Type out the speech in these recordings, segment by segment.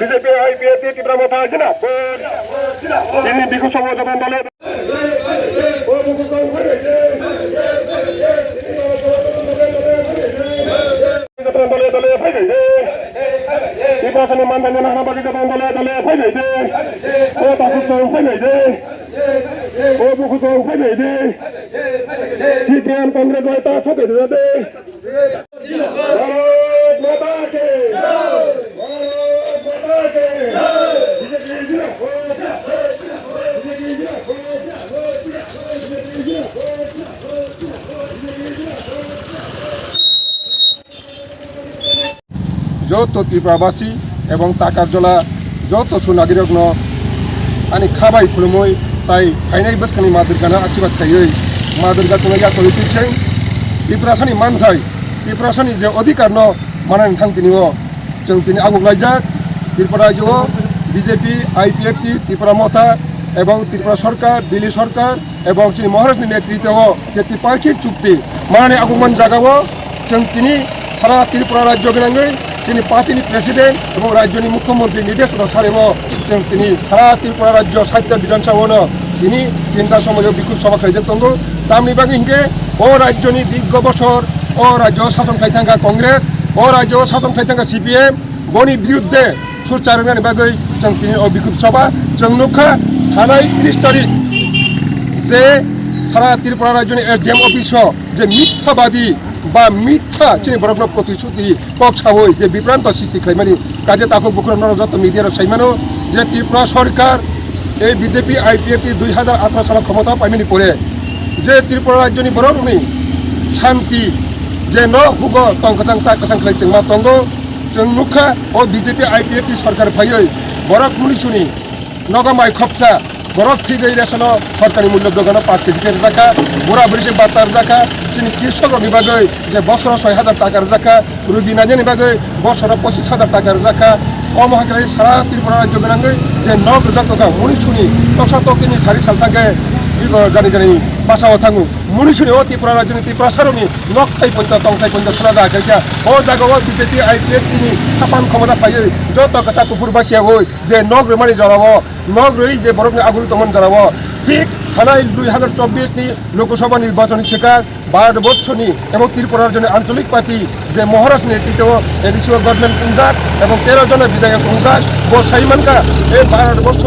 BJP IPF তীব্র মতা জিনা তিনি বিক্ষোভ সমাবেশ দলের নির্বাচনী মানদণ্ড নানাবাগি দলে দলে ফাইনাইছে ও তাকুসং ফাইনাইছে ও বুকুসং ফাইনাইছে সিপিএম কংগ্রেস হয় তা ঠকে দিতে ভারত মাতা কে ভারত মাতা কে বিজেপি জিন্দাবাদ বিজেপি যত ত্রিপুরাবাসী এবং টাকার জলা যত সুনাগরিকন আনি খাবাই খুলুমই, তাই ফাইনাই বেসখানি মাদুরগানা আশীর্বাদ থাইयै মাদুরগাছনা ইয়াকো ইতিসেন মান থাই ত্রিপুরাসানি যে অধিকার ন মানান থাংতিনিও जों दिनै आगुलायजाक ত্রিপুরা রাজ্য, বিজেপি, আইপিএফ টি ত্রিপুরা মথা এবং ত্রিপুরা সরকার, দিল্লি সরকার এবং যিনি মহারাষ্ট্রের নেতৃত্বেও যে ত্রিপাক্ষিক চুক্তি মানে আগুমান জাগাব যিনি সারা ত্রিপুরা রাজ্য গেলাঙ্গই তিনি পাতিনি প্রেসিডেন্ট এবং রাজ্যনি মুখ্যমন্ত্রী নির্দেশনা সারেব তিনি সারা ত্রিপুরা রাজ্য সাহিত্য বিধানসভা তিনি চিন্তা সময় বিক্ষোভ সভা খাইছে তঙ্গু তামনি বাঙ্গিংকে ও রাজ্যনি দীর্ঘ বছর ও রাজ্য শাসন খাইথাঙ্গা কংগ্রেস ও রাজ্য শাসন খাইথাঙ্গা সিপিএম বনি বিরুদ্ধে সুরচারণের বাগৈ তিনি ও বিক্ষোভ সভা চংনুখা থানায় ত্রিশ তারিখ। যে সারা ত্রিপুরা রাজ্যের এম অফিস যে মিথ্যাবাদী বা মিথ্যা चाहिँ बरफ प्रतिश्रुति पक्ष होइ जे विभ्रान्त सृष्टि खैमानी কাজে তাকে বুকুর যত মিডিয়ার সেইমানো যে ত্রিপুরা সরকার, এই বিজেপি আইপিএফটি দুই হাজার আঠারো সাল ক্ষমতা পাইমিনি পড়ে। যে ত্রিপুরা রাজ্য নি বরণী শান্তি, যে ন হুগ টংকচাং চা কচাং খাই চেংমা তঙ্গ চুখা ও বিজেপি আইপিএফটি সরকার ফাই বরক মুনি শুনি, নগমাই খপচা। বরফ থেকে রেশন সরকারি মূল্য দোকানে পাঁচ কেজি কেজি জাকা বুড়া বুড়ি বার্তার জাকা তিনি কৃষক বিভাগে যে বছর ছয় হাজার টাকার জাকা রুগী নাজেন বিভাগে বছর পঁচিশ হাজার টাকার জাকা অমহাকালী সারা ত্রিপুরা রাজ্য গোনাঙ্গৈ যে নগ জাতকা ছুনি শুনি তো তিনি সারি সাল থাকে। জানি জানি বাসাও থাঙ্গু মুনিশুনি ও ত্রিপুরা রাজ্যনি ত্রিপুরা সারনি নকথাই পঞ্চ টংথাই পঞ্চ খোলা খাইছা ও জায়গা বিজেপি আইপিএফ তিনি খাপান ক্ষমতা পাই যত কথা কুকুর বাসিয়া হই, যে নগ রেমানি জড়াব নগ রই যে বরফনি আগুরি তমন জড়াব। ঠিক থানায় দুই হাজার চব্বিশনি লোকসভা নির্বাচনী শিকার ভারতবর্ষনি এবং ত্রিপুরার জন্য আঞ্চলিক পার্টি যে মহারাষ্ট্র নেতৃত্ব এডিসিও গভর্নমেন্ট কুঞ্জাক এবং তেরো জনের বিধায়ক কুঞ্জাক ও সাইমানকা এই ভারতবর্ষ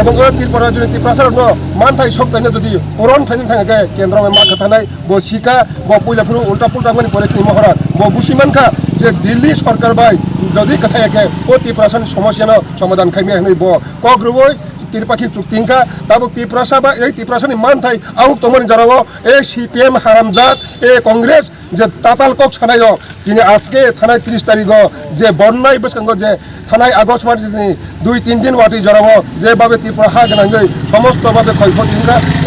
এবং ওই ত্রিপুরার জন্য ত্রিপ্রাসারণ মানথাই সপ্তাহে যদি পুরন থাইনি থাঙাকে কেন্দ্র মাখা থানায় ব শিকা ব পয়লাফুরু উল্টা পুল্টা মানে পরে মহারাজ ব বুসিমানখা যে দিল্লি সরকার বাই যদি কথায়াকে ও ত্রিপ্রাসানি সমস্যা সমাধান খাইমে হই ব। কগ্রবই ত্রিপাখি চুক্তিংকা তাবো ত্রিপ্রাসা বা এই ত্রিপ্রাসানি মানথাই আউক তোমার জানাব, এই সিপিএম হারামজাত এ কংগ্রেস যে তাতাল কক সানাই তিনি আজকে থানায় ত্রিশ তারিখ যে বন্যায় বেসঙ্গ যে থানায় আগস্ট মাসে দুই, তিন দিন ওয়াটি জড়াব, যেভাবে ত্রিপুরা হা গোনাঙ্গৈ সমস্তভাবে ক্ষয়ক্ষতি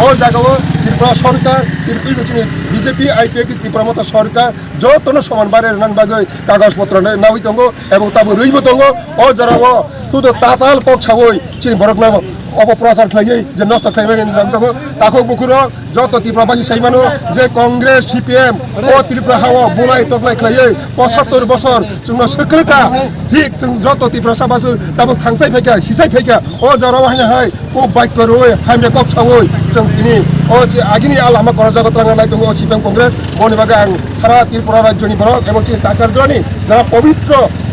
ও জায়গাও ত্রিপুরা সরকার ত্রিপুরি গেছিনি বিজেপি আইপিএফ ত্রিপুরা মতো সরকার, যতন সমান বারে রান বাগৈ, কাগজপত্র নাওই দঙ্গ এবং তাবো রইব দঙ্গ ও জড়াব শুধু তাতাল কক সাবই চিনি বরক নাম অপপ্রচার খাইয়ে, যে নষ্ট থাকবেন তাকে বুকুর যত ত্রিপুরাবাসী সেইমানো যে কংগ্রেস, সিপিএম ও ত্রিপুরা হাও বোলাই তকলাই খাইয়ে পঁচাত্তর বছর চুন সক্রিকা ঠিক যত ত্রিপুরাবাসী তাকে থাংসাই ফেকা সিসাই ফেকা, ও জরবাহিনী হয় ও বাক্য রয়ে, হাইমে কক্ষাওই যেন তিনি, ও যে আগিনি আল আমার করা জগৎ রাঙানাই দङ সিপিএম কংগ্রেস মনে বাগে আং সারা ত্রিপুরা রাজ্যনি বরক এবং তাকার জনি যারা পবিত্র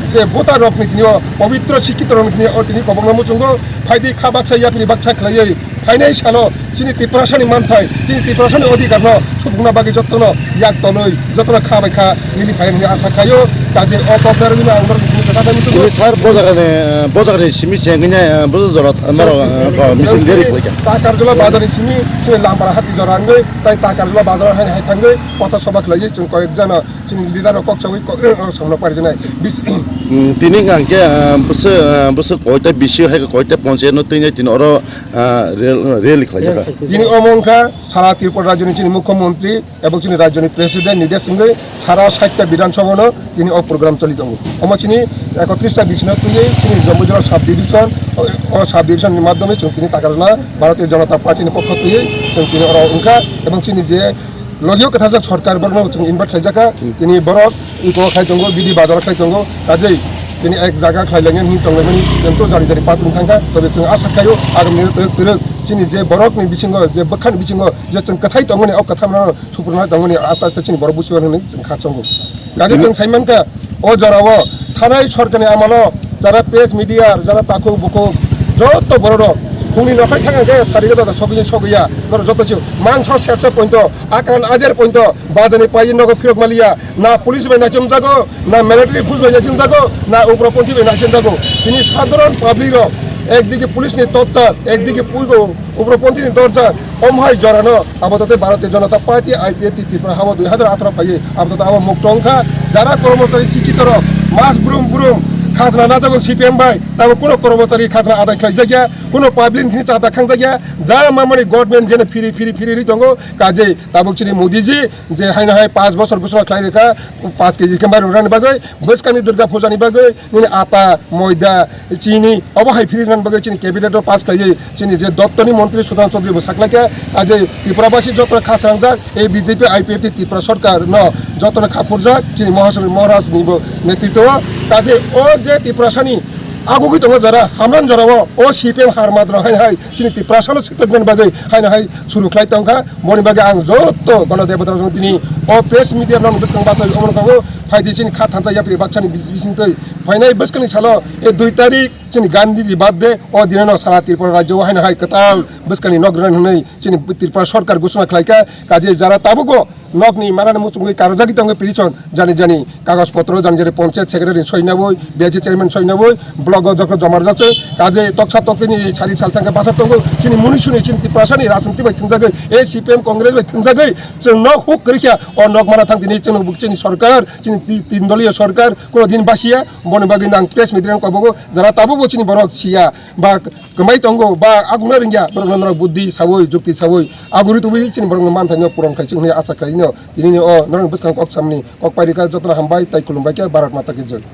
제 보다 럭미 드니어 어비트로 시키도 럭미 드니어 어드니 거봉나무 중고 파이디 카바차 야피리 박차 클라이 파이나이 샤노 지니 디프라샤니 만타이 지니 디프라샤니 어디 가노 수북나 바기 졌더노 약 떠노이 졌더나 카바카 미리 파이니 아사카요 까지 어퍼페르니나 우르 Ini sar bozar ne bozar ne simi sengnya bozar zorat mero misin deri klik. Takar jula bazar ne simi cuma lampar hati zorangai, tapi takar jula bazar hanya hanya tanggai. Pata sabak lagi cuma kau jana cuma lidar kok cawi kok sama nak pergi nai. Bis তিনি গাংকে বসে বসে কয়টা বিশ হয়, কয়টা পঞ্চায়েত তিনি তিনি ওর rail খাইয়া তিনি অমংকা সারা ত্রিপুরা রাজ্য যিনি মুখ্যমন্ত্রী এবং তিনি রাজ্য প্রেসিডেন্ট নিজের সঙ্গে সারা ষাটটা বিধানসভা তিনি ও প্রোগ্রাম চলিত আমার তিনি একত্রিশটা বিশ্বনাথ তিনি তিনি জম্মু জেলার সাব ডিভিশন ও সাব ডিভিশনের মাধ্যমে তিনি তাকারনা ভারতীয় জনতা পার্টির পক্ষ থেকে তিনি ওরা এবং তিনি যে লরিও কথাজাক সরকার বর্ম ইনভার্ট খাইজাকা, তিনি বরক ইকো খাইতঙ্গ বিধি বাজার খাইতঙ্গ কাজেই তিনি এক জায়গা খাইলেন হি টংলেন তেন্ত জারি জারি পাতুন থাকা তবে जों আশা খাইও আগামী তরক চিনি যে বরকনি বিছিং যে বখান বিছিং যে जों কথাই তঙ্গনি অ কথা মানে সুপূর্ণ তঙ্গনি আস্তে আস্তে চিনি বড় বুঝিবার হনি খাচঙ্গ কাজে जों সাইমানকা ও জরাব, থানায় সরকারি আমানো, যারা প্রেস মিডিয়ার, যারা তাকু বুকু যত বড় হুনি নখাই থাকান কে সারিগে দাদা সগিয়ে সগিয়া বড় যত ছিল মানস সেরস পর্যন্ত, আকান আজের পর্যন্ত, বাজনে পাই নগ ফিরক মালিয়া। না পুলিশ বে না চিন্তা গো না মিলিটারি ফুল বাই চিন্তা গো না উগ্রপন্থী না চিন্তা গো তিনি সাধারণ পাবলিক একদিকে পুলিশ নিয়ে তৎচার একদিকে উগ্রপন্থী নিয়ে তৎচার অমহাই জড়ানো আপাতত ভারতীয় জনতা পার্টি আইপিএফ ত্রিপুরা হাওয়া দুই হাজার আঠারো পাইয়ে আপাতত আমার মুক্ত অংখা যারা কর্মচারী শিক্ষিতর মাস ব্রুম ব্রুম খাজনা না যাব সিপিএম বাই তারপর কোনো কর্মচারী খাজনা আদায় খাই জায়গা কোনো পাবলিক তিনি চাঁদা খাং জায়গা যা মামানি গভর্নমেন্ট যেন ফিরি ফিরি ফিরি দङ কাজে তাবুক চিনি মোদিজি, যে হাই না হাই পাঁচ বছর ঘোষণা খাই রেখা পাঁচ কেজি কেম্বার রানি বাগৈ বৈস্কানি দুর্গা পূজানি বাগৈ নিনি আটা, ময়দা, চিনি অবহাই ফিরি রান বাগৈ চিনি ক্যাবিনেটও পাস খাইয়ে চিনি যে দত্তনি মন্ত্রী সুধান চৌধুরী সাকলাকে আজে ত্রিপুরাবাসী যত খাচাং যাক এই বিজেপি, আইপিএফ ত্রিপুরা সরকার ন। যত খাপুর যাক তিনি মহাসভা মহারাজ নেতৃত্ব। কাজে ও যে ত্রিপুরাসানি 아고기 동안 যারা হামরান জরাব ও সিপিএম হার মাত্র হাই হাই 디프라샤로 식백면 바게 하이 하이 주로 클라이 땅가 머리 바게 안 좋또 걸어 대보다 좀 드니 어 베스 미디어 런 베스 강 바사 어머나 가고 চিনি খা থানসা ইয়াপি বাচ্চানি বিসিন্ত ফাইনাই বসকানি ছালো এ দুই তারিখ চিনি গান্ধী দি বাদ দে, ও দিন ন সারা ত্রিপুরা রাজ্য হাইন হাই, কতাল বসকানি নগ্রহণ হই চিনি ত্রিপুরা সরকার ঘোষণা খাইকা কাজে যারা তাবুকো নকনি মারানি মুসুমকে কারোজাগি তঙ্গে পিড়িছন, জানি জানি, কাগজপত্র, জানি জানি, পঞ্চায়েত সেক্রেটারি সই না বিআইসি চেয়ারম্যান সই না বই লগ যখন জমার যাচ্ছে, কাজে তৎসাতৎকিনি সারি সালতাঙ্গে বাসাতঙ্গ চিনি মনুষ্যনি চিনি তিপ্রাসানি রাজনীতি বাই থিংজাগৈ এই সিপিএম, কংগ্রেস বাই থিংজাগৈ চিনি নক হুক রেখিয়া অ নক মারা থাং চিনি চিনি চিনি সরকার চিনি তিন দলীয় সরকার কোনো দিন বাসিয়া বনে বাগিন আং প্রেস মিত্রেন কবগো, যারা তাবো চিনি বরক সিয়া বা কমাই তঙ্গ, বা আগুনা রিঙ্গিয়া বরং নন্দ্র বুদ্ধি সাবই, যুক্তি সাবই, আগুরি তুবি চিনি বরং মান থাইন পুরন খাইছি হুনি আশা খাইন তিনি অ, নরং বুসখান কক সামনি, কক পারিকা যত্ন হামবাই, তাই খুলুমবাইকে ভারত মাতাকে জয়।